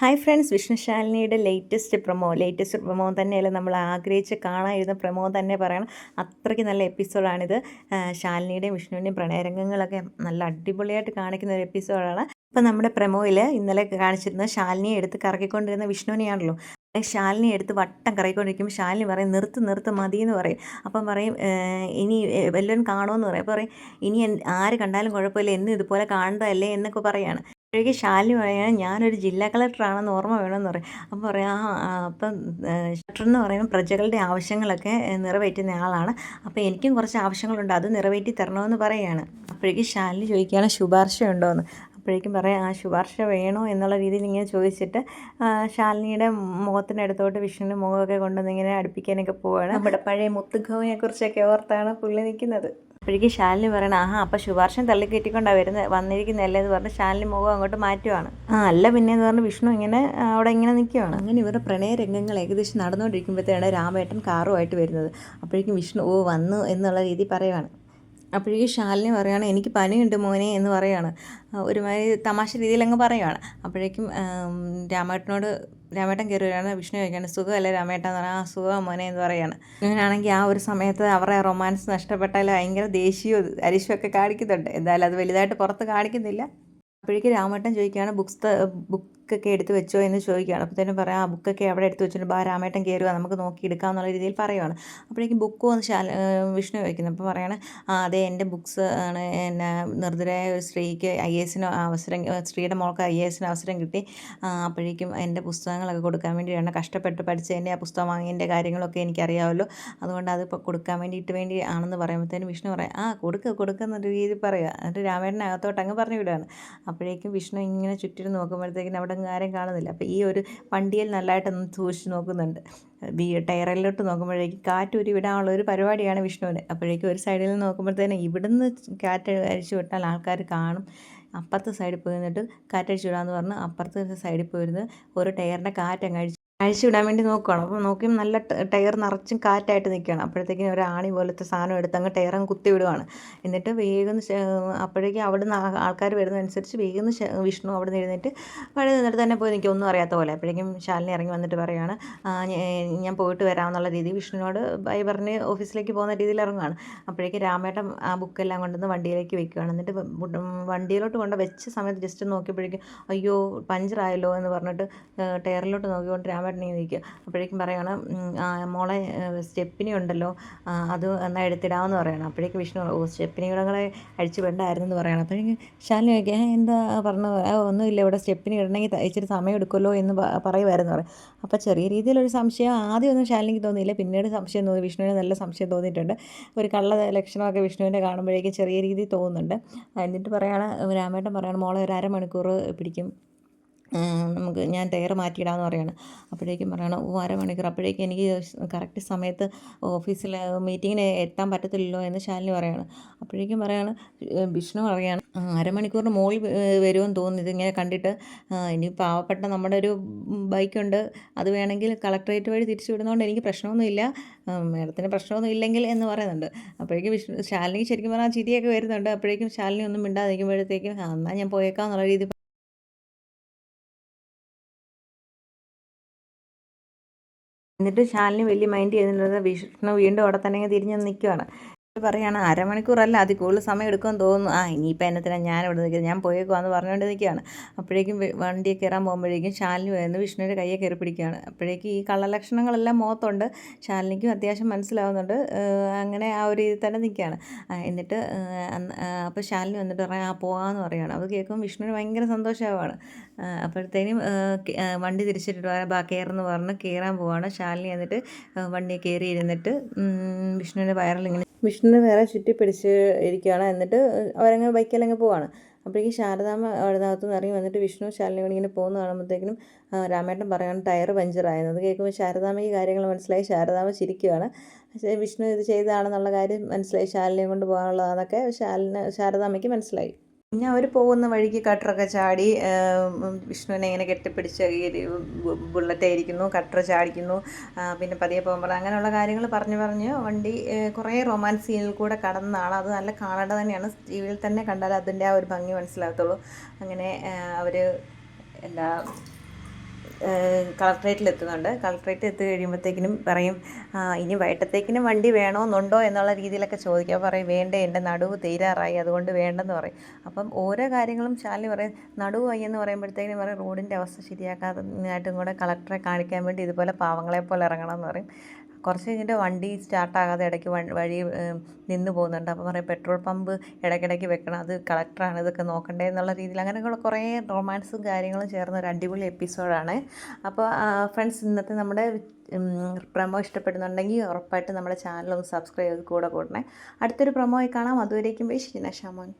Hi friends വിഷ്ണുശാലിനിയുടെ latest promo latest promo തന്നെയല്ല നമ്മൾ ആഗ്രഹിച്ച് കാണാനിരുന്ന പ്രൊമോ തന്നെ പറയണം. അത്രയ്ക്ക് നല്ല എപ്പിസോഡാണിത് ശാലിനിയുടെയും വിഷ്ണുവിന്റെയും പ്രണയരംഗങ്ങളൊക്കെ നല്ല അടിപൊളിയായിട്ട് കാണിക്കുന്ന ഒരു എപ്പിസോഡാണ് ഇപ്പം നമ്മുടെ പ്രൊമോയിൽ ഇന്നലെ കാണിച്ചിരുന്ന ശാലിനിയെ എടുത്ത് കറക്കിക്കൊണ്ടിരുന്ന വിഷ്ണുവിനെയാണല്ലോ. ശാലിനി എടുത്ത് വട്ടം കറിക്കൊണ്ടിരിക്കും ശാലിനി പറയും നിർത്ത് നിർത്ത് മതി എന്ന് പറയും. അപ്പം പറയും ഇനി വല്ലവൻ കാണുമെന്ന് പറയും. അപ്പോൾ പറയും ഇനി ആര് കണ്ടാലും കുഴപ്പമില്ല എന്നും ഇതുപോലെ കാണുന്നതല്ലേ? എന്നൊക്കെ പറയാണ്. അപ്പോഴേക്ക് ശാലിനി പറയാൻ ഞാനൊരു ജില്ലാ കളക്ടറാണെന്ന് ഓർമ്മ വേണമെന്ന് പറയും. അപ്പോൾ പറയാം ആ അപ്പം കളക്ടർ പറയുമ്പോൾ പ്രജകളുടെ ആവശ്യങ്ങളൊക്കെ നിറവേറ്റുന്ന ആളാണ്. അപ്പോൾ എനിക്കും കുറച്ച് ആവശ്യങ്ങളുണ്ട് അത് നിറവേറ്റി തരണമെന്ന് പറയുകയാണ് അപ്പോഴേക്ക് ശാലിനി ചോദിക്കുകയാണ് ശുപാർശ ഉണ്ടോ എന്ന് അപ്പോഴേക്കും പറയാം ആ ശുപാർശ വേണോ? എന്നുള്ള രീതിയിൽ ഇങ്ങനെ ചോദിച്ചിട്ട് ശാലിനിയുടെ മുഖത്തിനടുത്തോട്ട് വിഷ്ണുവിന്റെ മുഖമൊക്കെ കൊണ്ടുവന്ന് ഇങ്ങനെ അടുപ്പിക്കാനൊക്കെ പോവുകയാണ് നമ്മുടെ പഴയ മുത്തുഗോവിനെ കുറിച്ചൊക്കെ ഓർത്താണ് പുള്ളി നിൽക്കുന്നത്. അപ്പോഴേക്കും ശാലിനി പറയണം ആഹാ അപ്പം ശുപാർശം തള്ളിക്കയറ്റിക്കൊണ്ടാണ് വരുന്നത് വന്നിരിക്കുന്നതല്ലേ? എന്ന് പറഞ്ഞ് ശാലിനി മുഖം അങ്ങോട്ട് മാറ്റുവാണ്. ആ അല്ല പിന്നെ എന്ന് പറഞ്ഞ് വിഷ്ണു ഇങ്ങനെ അവിടെ ഇങ്ങനെ നിൽക്കുകയാണ് അങ്ങനെ ഇവരുടെ പ്രണയ രംഗങ്ങൾ ഏകദേശം നടന്നുകൊണ്ടിരിക്കുമ്പോഴത്തേക്കാണ് രാമേട്ടൻ കാറുമായിട്ട് വരുന്നത്. അപ്പോഴേക്കും വിഷ്ണു ഓ വന്നു എന്നുള്ള രീതി പറയുവാണ്. അപ്പോഴേക്കും ശാലിനി പറയുകയാണ് എനിക്ക് പനിയുണ്ട് മോനെ എന്ന് പറയുകയാണ്. ഒരുമാതിരി തമാശ രീതിയിൽ അങ്ങ് പറയുകയാണ്. അപ്പോഴേക്കും രാമേട്ടനോട് രാമേട്ടൻ കയറി വരികയാണ്. വിഷ്ണു ചോദിക്കുകയാണ് സുഖമല്ലേ രാമേട്ടൻ എന്ന് പറഞ്ഞാൽ ആ സുഖം മോനെ എന്ന് പറയുകയാണ്. അങ്ങനെയാണെങ്കിൽ ആ ഒരു സമയത്ത് അവരുടെ റൊമാൻസ് നഷ്ടപ്പെട്ടാൽ ഭയങ്കര ദേഷ്യവും അരിശുമൊക്കെ കാണിക്കുന്നുണ്ട്. എന്തായാലും അത് വലുതായിട്ട് പുറത്ത് കാണിക്കുന്നില്ല. അപ്പോഴേക്കും രാമേട്ടൻ ചോദിക്കുകയാണ് ബുക്സ് ബുക്കൊക്കെ എടുത്ത് വെച്ചോ എന്ന് ചോദിക്കുകയാണ്. തന്നെ പറയാം ആ ബുക്കൊക്കെ അവിടെ എടുത്ത് വെച്ചിട്ട് ബാ രാമേട്ടൻ കയറുക നമുക്ക് നോക്കി എടുക്കാം എന്നുള്ള രീതിയിൽ പറയുവാണ്. അപ്പോഴേക്കും ബുക്ക് വന്ന് ശാല വിഷ്ണു ചോദിക്കുന്നു. അപ്പോൾ പറയാണ് ആ അതെ എന്റെ ബുക്സ് ആണ് എന്നെ നിർദ്ധരായ ഒരു സ്ത്രീക്ക് ഐ എസിന് അവസരം സ്ത്രീയുടെ മോൾക്ക് ഐ എസിന് അവസരം കിട്ടി. അപ്പോഴേക്കും എന്റെ പുസ്തകങ്ങളൊക്കെ കൊടുക്കാൻ വേണ്ടിയാണ് കഷ്ടപ്പെട്ട് പഠിച്ചതിന്റെ ആ പുസ്തകം വാങ്ങിയതിന്റെ കാര്യങ്ങളൊക്കെ എനിക്കറിയാമല്ലോ അതുകൊണ്ട് അത് കൊടുക്കാൻ വേണ്ടിയിട്ട് വേണ്ടി ആണെന്ന് പറയുമ്പോഴത്തേനും വിഷ്ണു പറയാം ആ കൊടുക്കുക കൊടുക്കുന്നൊരു രീതിയിൽ പറയുക എന്നിട്ട് രാമേട്ടനകത്തോട്ട് അങ്ങ് പറഞ്ഞു വിടുകയാണ് അപ്പോഴേക്കും വിഷ്ണു ഇങ്ങനെ ചുറ്റിനും നോക്കുമ്പോഴത്തേക്കിനും അവിടെ ആരും കാണുന്നില്ല. അപ്പോൾ ഈ ഒരു വണ്ടിയിൽ നല്ലതായിട്ടൊന്ന് സൂക്ഷിച്ച് നോക്കുന്നുണ്ട്. ഈ ടയറിലോട്ട് നോക്കുമ്പോഴേക്കും കാറ്റ് ഉരി വിടാനുള്ള ഒരു പരിപാടിയാണ് വിഷ്ണുവിന്. അപ്പോഴേക്കും ഒരു സൈഡിൽ നിന്ന് നോക്കുമ്പോഴത്തേനും ഇവിടുന്ന് കാറ്റ് അഴിച്ചു വിട്ടാൽ ആൾക്കാർ കാണും. അപ്പുറത്തെ സൈഡിൽ പോയി നിന്നിട്ട് കാറ്റടിച്ചു വിടാമെന്ന് പറഞ്ഞ് അപ്പുറത്തെ സൈഡിൽ പോയിരുന്ന് ഒരു ടയറിന്റെ കാറ്റ് അങ്ങ് അഴിച്ച് അഴിച്ചു വിടാൻ വേണ്ടി നോക്കുകയാണ് അപ്പോൾ നോക്കിയും നല്ല ടയർ നിറച്ചും കാറ്റായിട്ട് നിൽക്കുകയാണ്. അപ്പോഴത്തേക്കിനും ഒരു ആണി പോലത്തെ സാധനം എടുത്ത് അങ്ങ് ടയർ അങ്ങ് കുത്തി വിടുവാണ്. എന്നിട്ട് വേഗം അപ്പോഴേക്കും അവിടുന്ന് ആൾക്കാർ വരുന്നതനുസരിച്ച് വേഗം വിഷ്ണു അവിടെ നിന്ന് എഴുന്നേറ്റ് വഴി നിന്നിട്ട് തന്നെ പോയി നിൽക്കും. ഒന്നും അറിയാത്ത പോലെ. അപ്പോഴേക്കും ശാലിനി ഇറങ്ങി വന്നിട്ട് പറയുകയാണ് ഞാൻ പോയിട്ട് വരാമെന്നുള്ള രീതി. വിഷ്ണുവിനോട് ബൈ പറഞ്ഞ് ഓഫീസിലേക്ക് പോകുന്ന രീതിയിൽ ഇറങ്ങുകയാണ് അപ്പോഴേക്കും രാമേട്ടൻ ആ ബുക്കെല്ലാം കൊണ്ടുവന്ന് വണ്ടിയിലേക്ക് വെക്കുകയാണ് എന്നിട്ട് വണ്ടിയിലോട്ട് കൊണ്ട് വെച്ച സമയത്ത് ജസ്റ്റ് നോക്കിയപ്പോഴേക്കും അയ്യോ പഞ്ചറായല്ലോ എന്ന് പറഞ്ഞിട്ട് ടയറിലോട്ട് നോക്കിക്കൊണ്ട് രാമേട്ടൻ ഇങ്ങനെ നിൽക്കുക അപ്പോഴേക്കും പറയുകയാണ് മോളെ സ്റ്റെപ്പിനി ഉണ്ടല്ലോ അത് എന്നാൽ എടുത്തിടാമെന്ന് പറയണം. അപ്പോഴേക്കും വിഷ്ണു ഓ സ്റ്റെപ്പിനി സ്റ്റെപ്പിനികളെ അഴിച്ചു വേണ്ടായിരുന്നു എന്ന് പറയണം. അപ്പോഴേക്കും ശാലിനി ചോദിക്കുക എന്താ പറഞ്ഞു ഒന്നുമില്ല ഇവിടെ സ്റ്റെപ്പിനി ഇടണമെങ്കിൽ ഇച്ചിരി സമയം എടുക്കുമല്ലോ എന്ന് പറയുമായിരുന്നു പറയും. അപ്പോൾ ചെറിയ രീതിയിലൊരു സംശയം ആദ്യമൊന്നും ശാലിനിക്ക് തോന്നിയില്ല. പിന്നീട് സംശയം തോന്നി വിഷ്ണുവിന് നല്ല സംശയം തോന്നിയിട്ടുണ്ട്. ഒരു കള്ള ലക്ഷണമൊക്കെ വിഷ്ണുവിന്റെ കാണുമ്പോഴേക്കും ചെറിയ രീതിയിൽ തോന്നുന്നുണ്ട്. എന്നിട്ട് പറയാണ് രാമേട്ടൻ പറയുകയാണ് മോളെ ഒരു അരമണിക്കൂർ പിടിക്കും. നമുക്ക് ഞാൻ ടയർ മാറ്റിയിടാമെന്ന് പറയാണ്. അപ്പോഴേക്കും പറയണം ഓ അരമണിക്കൂർ. അപ്പോഴേക്കും എനിക്ക് കറക്റ്റ് സമയത്ത് ഓഫീസിൽ മീറ്റിങ്ങിന് എത്താൻ പറ്റത്തില്ലല്ലോ എന്ന് ശാലിനി പറയാണ്. അപ്പോഴേക്കും പറയാണ് വിഷ്ണു പറയാണ് "ആ, അരമണിക്കൂറിന് മുകളിൽ വരുമെന്ന് തോന്നുന്നു. ഇതിങ്ങനെ കണ്ടിട്ട് ഇനി പാവപ്പെട്ട നമ്മുടെ ഒരു ബൈക്കുണ്ട്. അത് വേണമെങ്കിൽ കളക്ടറേറ്റ് വഴി തിരിച്ചു വിടുന്നതുകൊണ്ട് എനിക്ക് പ്രശ്നമൊന്നുമില്ല. മേഡത്തിന് പ്രശ്നമൊന്നും ഇല്ലെങ്കിൽ എന്ന് പറയുന്നുണ്ട്. അപ്പോഴേക്കും വിഷ്ണു ശാലിനിക്ക് ശരിക്കും പറഞ്ഞാൽ ചിരിയൊക്കെ വരുന്നുണ്ട്. അപ്പോഴേക്കും ശാലിനി ഒന്നും മിണ്ടാതിരിക്കുമ്പോഴത്തേക്കും "ആ, എന്നാൽ ഞാൻ പോയേക്കാം എന്നുള്ള രീതി എന്നിട്ട് ശാലിനി വലിയ മൈൻഡ് ചെയ്യുന്നില്ല വിഷ്ണു വീണ്ടും അവിടെ തന്നെ തിരിഞ്ഞ് നിൽക്കുകയാണ് പറയാണ് അരമണിക്കൂറല്ല അതിൽ കൂടുതൽ സമയം എടുക്കുമെന്ന് തോന്നുന്നു. ആ ഇനിയിപ്പോൾ എന്നത്തിനാണ് ഞാൻ ഇവിടെ നിൽക്കുന്നത് ഞാൻ പോയേക്കുവാന്ന് പറഞ്ഞുകൊണ്ട് നിൽക്കുകയാണ്. അപ്പോഴേക്കും വണ്ടി കയറാൻ പോകുമ്പോഴേക്കും ശാലിനി വരുന്നു വിഷ്ണുവിന്റെ കയ്യെ കയറി പിടിക്കുകയാണ്. അപ്പോഴേക്കും ഈ കള്ളലക്ഷണങ്ങളെല്ലാം മുഖത്തുണ്ട്. ശാലിനിക്കും അത്യാവശ്യം മനസ്സിലാവുന്നുണ്ട്. അങ്ങനെ ആ ഒരു രീതിയിൽ തന്നെ നിൽക്കുകയാണ്. എന്നിട്ട് അപ്പോൾ ശാലിനി വന്നിട്ട് പറയാം ആ പോകാമെന്ന് പറയുകയാണ് അത് കേൾക്കുമ്പോൾ വിഷ്ണുവിന് ഭയങ്കര സന്തോഷമാവാണ്. അപ്പോഴത്തേനും വണ്ടി തിരിച്ചിട്ട് പറയാം ബാ കയറെന്ന് പറഞ്ഞ് കയറാൻ പോവാണ്. ശാലിനി എന്നിട്ട് വണ്ടി കയറി ഇരുന്നിട്ട് വിഷ്ണുവിന്റെ വയറിൽ ഇങ്ങനെ വിഷ്ണുവിനെ വേറെ ചുറ്റി പിടിച്ച് ഇരിക്കുകയാണ്. എന്നിട്ട് അവരങ്ങ് ബൈക്കിലങ്ങ് പോവാണ്. അപ്പോഴേക്കും ശാരദാമ്മ അവിടെ അകത്ത് നിന്ന് ഇറങ്ങി വന്നിട്ട് വിഷ്ണു ശാലിനി കൂടി ഇങ്ങനെ പോകുന്ന കാണുമ്പോഴത്തേക്കിനും രാമേട്ടൻ പറയാണ് ടയർ അത് കേൾക്കുമ്പോൾ ശാരദാമ്മയ്ക്ക് കാര്യങ്ങൾ മനസ്സിലായി. ശാരദാമ്മ ചിരിക്കുകയാണ് വിഷ്ണു ഇത് ചെയ്തതാണെന്നുള്ള കാര്യം മനസ്സിലായി. ശാലിനിയെ കൊണ്ട് പോകാനുള്ളതാണെന്നൊക്കെ ശാലിന് ശാരദാമ്മയ്ക്ക് മനസ്സിലായി. പിന്നെ അവർ പോകുന്ന വഴിക്ക് കട്ടറൊക്കെ ചാടി വിഷ്ണുവിനെ ഇങ്ങനെ കെട്ടിപ്പിടിച്ച് ബുള്ളറ്റ് ആയിരിക്കുന്നു കട്ടർ ചാടിക്കുന്നു പിന്നെ പതിയെ പോകുമ്പോൾ അങ്ങനെയുള്ള കാര്യങ്ങൾ പറഞ്ഞു പറഞ്ഞ് വണ്ടി കുറേ റൊമാൻസ് സീനിൽ കൂടെ കടന്നാണ് അത് നല്ല കാണേണ്ടത് തന്നെയാണ്. ടി വിയിൽ തന്നെ കണ്ടാൽ അതിന്റെ ആ ഒരു ഭംഗി മനസ്സിലാകത്തുള്ളൂ. അങ്ങനെ അവർ എന്താ കളക്ട്രേറ്റിൽ എത്തുന്നുണ്ട് കളക്ട്രേറ്റ് എത്തി കഴിയുമ്പോഴത്തേക്കിനും പറയും ഇനി വൈകിട്ടത്തേക്കിനും വണ്ടി വേണമെന്നുണ്ടോ എന്നുള്ള രീതിയിലൊക്കെ ചോദിക്കുക പറയും വേണ്ടേ എന്റെ നടുവ് തീരാറായി അതുകൊണ്ട് വേണ്ടെന്ന് പറയും. അപ്പം ഓരോ കാര്യങ്ങളും ശാലിനി പറയും നടുവ് വയ്യെന്ന് പറയുമ്പോഴത്തേക്കിനും പറയും റോഡിന്റെ അവസ്ഥ ശരിയാക്കാതായിട്ടും കൂടെ കളക്ടറെ കാണിക്കാൻ വേണ്ടി ഇതുപോലെ പാവങ്ങളെ പോലെ ഇറങ്ങണം എന്ന് പറയും. കുറച്ച് കഴിഞ്ഞിട്ട് വണ്ടി സ്റ്റാർട്ടാകാതെ ഇടയ്ക്ക് വഴി നിന്ന് പോകുന്നുണ്ട്. അപ്പോൾ പറയും പെട്രോൾ പമ്പ് ഇടയ്ക്കിടയ്ക്ക് വെക്കണം. അത് കളക്ടറാണ് ഇതൊക്കെ നോക്കണ്ടേ എന്നുള്ള രീതിയിൽ അങ്ങനെയുള്ള കുറേ റൊമാൻസും കാര്യങ്ങളും ചേർന്ന ഒരു അടിപൊളി എപ്പിസോഡാണ് അപ്പോൾ ഫ്രണ്ട്സ് ഇന്നത്തെ നമ്മുടെ പ്രമോ ഇഷ്ടപ്പെടുന്നുണ്ടെങ്കിൽ ഉറപ്പായിട്ട് നമ്മുടെ ചാനൽ സബ്സ്ക്രൈബ് ചെയ്ത് കൂടെ കൂടണേ. അടുത്തൊരു പ്രമോയിൽ കാണാം. അതുവരേക്കും ഷമോൻ ഷാമോൻ.